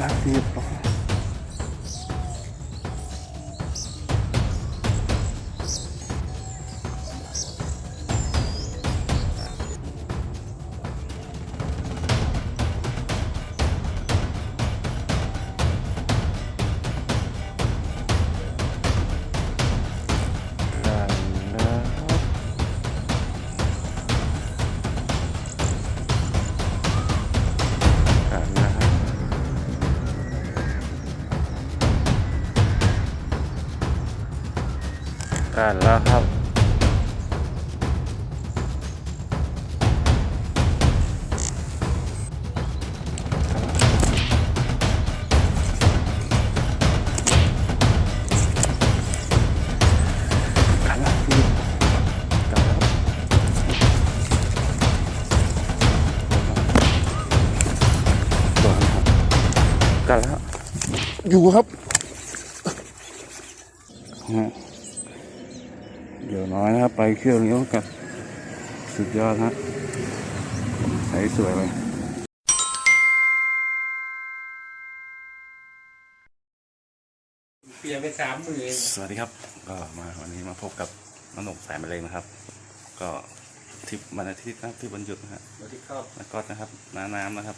ละเกันแล้วครับกันแล้วพี่กันแล้วครับ กันแล้ว อยู่ครับ เดี๋ยวน้อยนะครับไปเครื่องเลี้ยวกับสุดยอดฮะใสสวยเลยเปลี่ยนไปสามหมื่นสวัสดีครับ ก็มาวันนี้มาพบกับน้องหนุ่มสายมะเร็งนะครับ ก็ทริปวันอาทิตย์นะครับที่วันหยุดนะฮะสวัสดีครับแล้วก็นะครับน้าน้ำนะครับ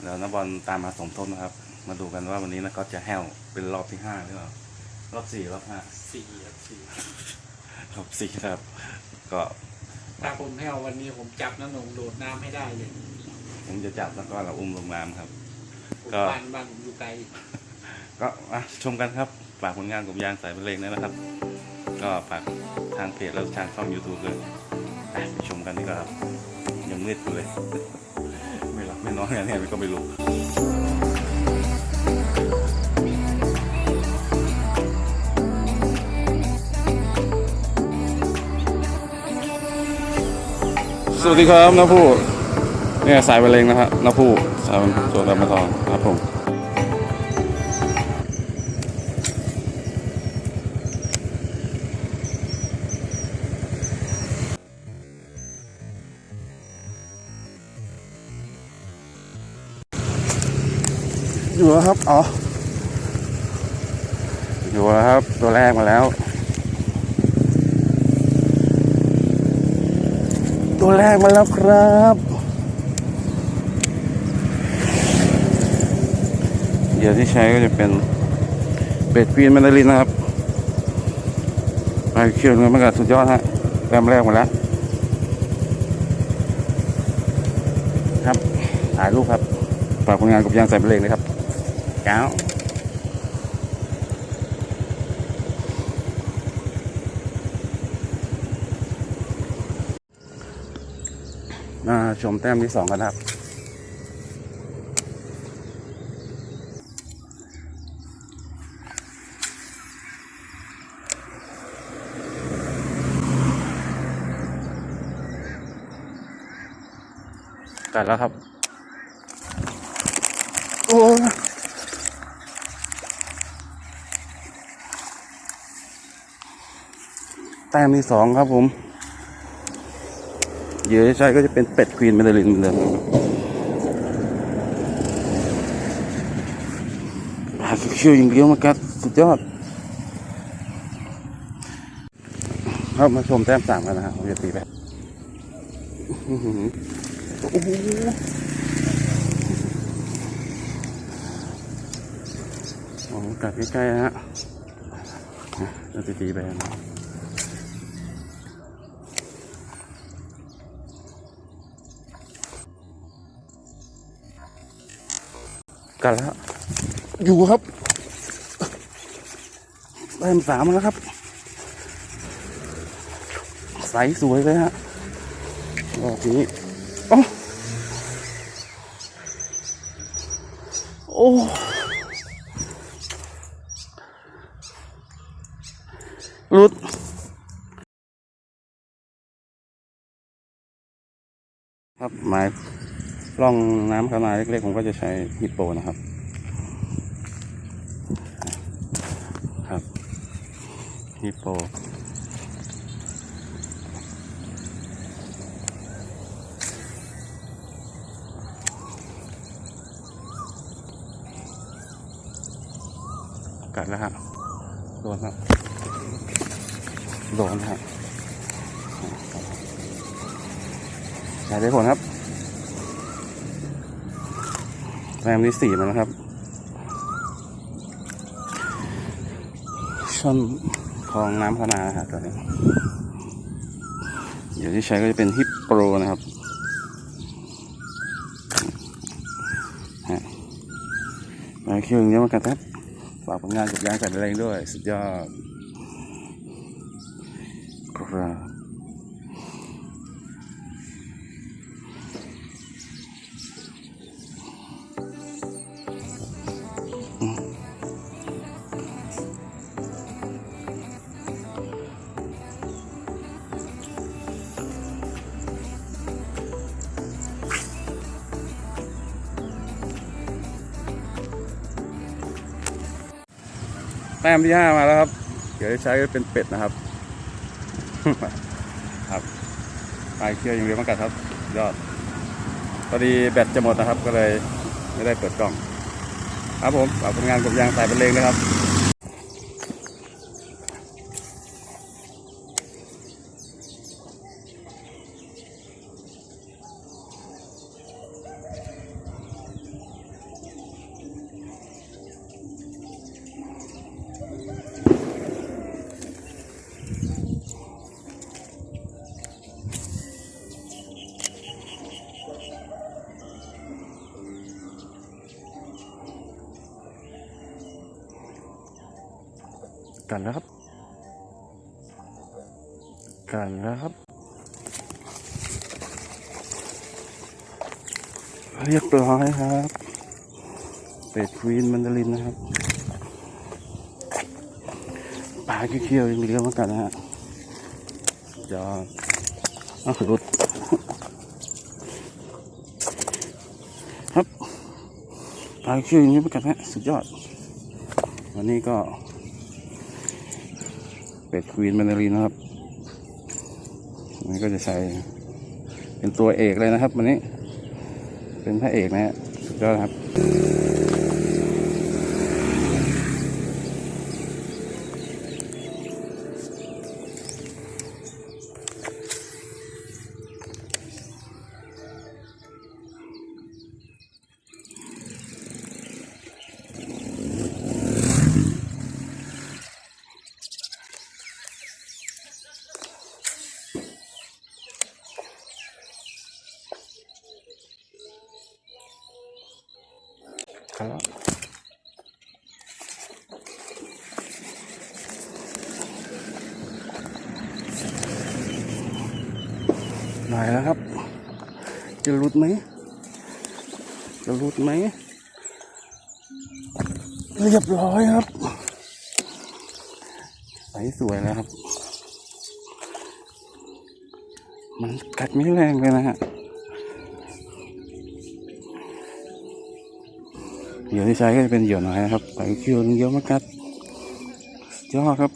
เดี๋ยวน้าบอลตามมาสมทบนะครับ มาดูกันว่าวันนี้นะก็จะแห้วเป็นรอบที่ห้าหรือเปล่ารอบสี่รอบห้าสี่ครับสี่ รอบสี่ครับ ก็ถ้าผมให้เอาวันนี้ผมจับน้าหนงโดดน้ำให้ได้เลยผมจะจับแล้วก็เราอุ้มลงน้ำครับ ผมก็ บ้านบ้านผมอยู่ไกล ก็อะชมกันครับ ฝากผลงานกลุ่มยางสายมะเร็งด้วยนะครับ ก็ฝากทางเพจแล้วทางช่อง YouTube ด้วยไปไปชมกันดีกว่าครับ ยังมืดอยู่เลย ไม่หลับไม่นอนกันเนี่ยก็ไม่รู้ สวัสดีครับน้าผู้เนี่ยสายมะเร็งนะฮะน้าผู้สายส่วนลำมะทองครับผมอยู่แล้วครับ อ๋อ อยู่แล้วครับ ตัวแรกมาแล้ว ตัวแรกมาแล้วครับ เดี๋ยวที่ใช้ก็จะเป็นเป็ดกรีนแมนดารินนะครับไปเคี่ยวเนื้อมันก็สุดยอดฮะแต้มแรกมาแล้ว ครับถ่ายรูปครับฝากผลงานกับยางใส่เบรกเลยครับเก้า มาชมแต้มที่สองกันครับ กัดแล้วครับ โอ้แต้มที่สองครับผม เหยื่อที่ใช้ก็จะเป็นเป็ดควีนเมดลินเหมือนเดิมปลาเชี่ยวยิงเลี้ยวมากัดสุดยอดครับมาชมแต้มสามกันนะครับผมจะตีไปโอ้โหโอ้กัดใกล้ๆนะฮะจะตีไปนะ กัดแล้ว อยู่ครับแต้มสามแล้วครับ ใสสวยเลยฮะรอบนี้โอ้โอ้รุดครับหมาย ร่องน้ำขนาดเล็กๆผมก็จะใช้ฮิปโปนะครับ ครับฮิปโปกัดแล้วฮะโดนครับโดนฮะใช้ได้ผลครับ แรมที่สี่มาแล้วครับช่อนคลองน้ำพนาฮะตัวนี้เดี๋ยวที่ใช้ก็จะเป็นฮิปโปรนะครับฮะมาคิวอย่างเงี้ยมากันครับฝากผลงานกับยางกัดแรด้วย สุดยอด แต้มที่ห้ามาแล้วครับ เดี๋ยวจะใช้เป็นเป็ดนะครับ ครับปลายเคี่ยวอย่างเดียวมากัดครับ ยอดพอดีแบตจะหมดนะครับ ก็เลยไม่ได้เปิดกล้อง ครับผมฝากผลงานกับยางสายเป็นเลงนะครับ กันแล้วครับ กันแล้วครับ เรียบร้อยครับ เป็ดควีนมันดารินนะครับปลาเคี้ยวๆยังเลี้ยวมือนกันนะฮะจะอ้าวหลุดครับปลาเคี้ยวอย่างนี้เหมือนกันฮะสุดยอด วันนี้ก็ เป็ดควีนแมนดารินนะครับอันนี้ก็จะใช้เป็นตัวเอกเลยนะครับวันนี้ เป็นพระเอกนะฮะสุดยอดครับ ไหนแล้วครับ จะรุดไหมจะรุดไหม เรียบร้อยครับใสสวยแล้วครับ มันกัดไม่แรงเลยนะฮะ เหยื่อที่ใช้ก็จะเป็นเหยื่อน้อยนะครับไปคิวเยอะมากครับสุดยอดครับ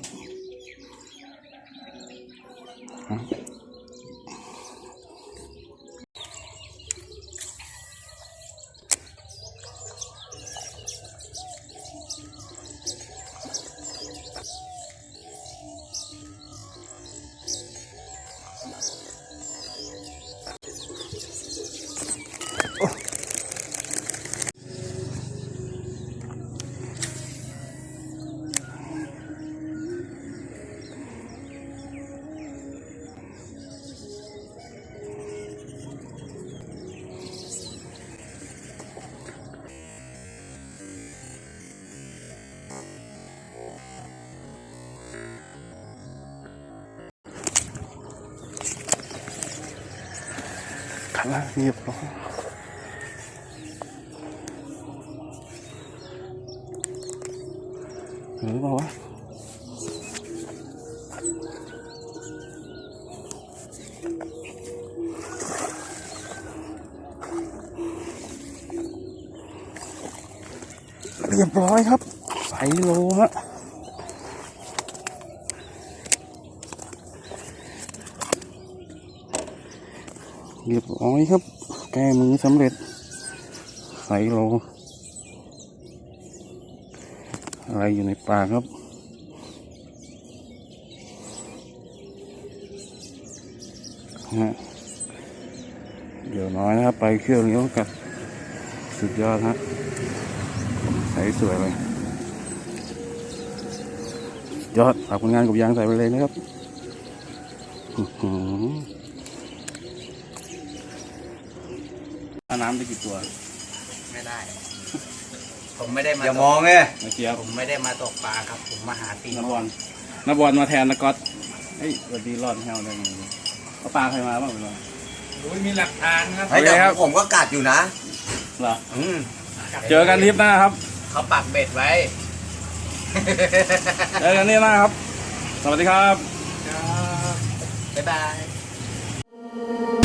เรียบร้อยหรือเปล่าวะเรียบร้อยครับ ใส่โลฮะ เร้อยครับ แก้มือสำเร็จ ใส่โล อะไรอยู่ในปากครับ ฮะ เดี๋ยวน้อยนะครับ ไปเที่ยวเลี้ยวกับ สุดยอดฮะ ใสสวยเลยสุดยอดฝากผลงานกับยางใส่ไปเลยนะครับอื้อหือ น้ำได้กี่ตัวไม่ได้ ผมไม่ได้มาอย่าตมกองไงมาเกียบผมไม่ได้มาตกปลาครับ ผมมาหาตีนนบอลนบอลมาแทนนก๊อตเฮ้ยสวัสดีรอดแฮวได้ไงเขาปลาใครมาบ้างไม่รู้โอ้ยมีหลักฐานครับไอ้โอเคครับแต่ผมก็กัดอยู่นะเหรออืมเจอกันทริปหน้าครับ เขาปักเบ็ดไว้เจอกันนี่หน้าครับ สวัสดีครับครับบ๊ายบา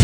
ย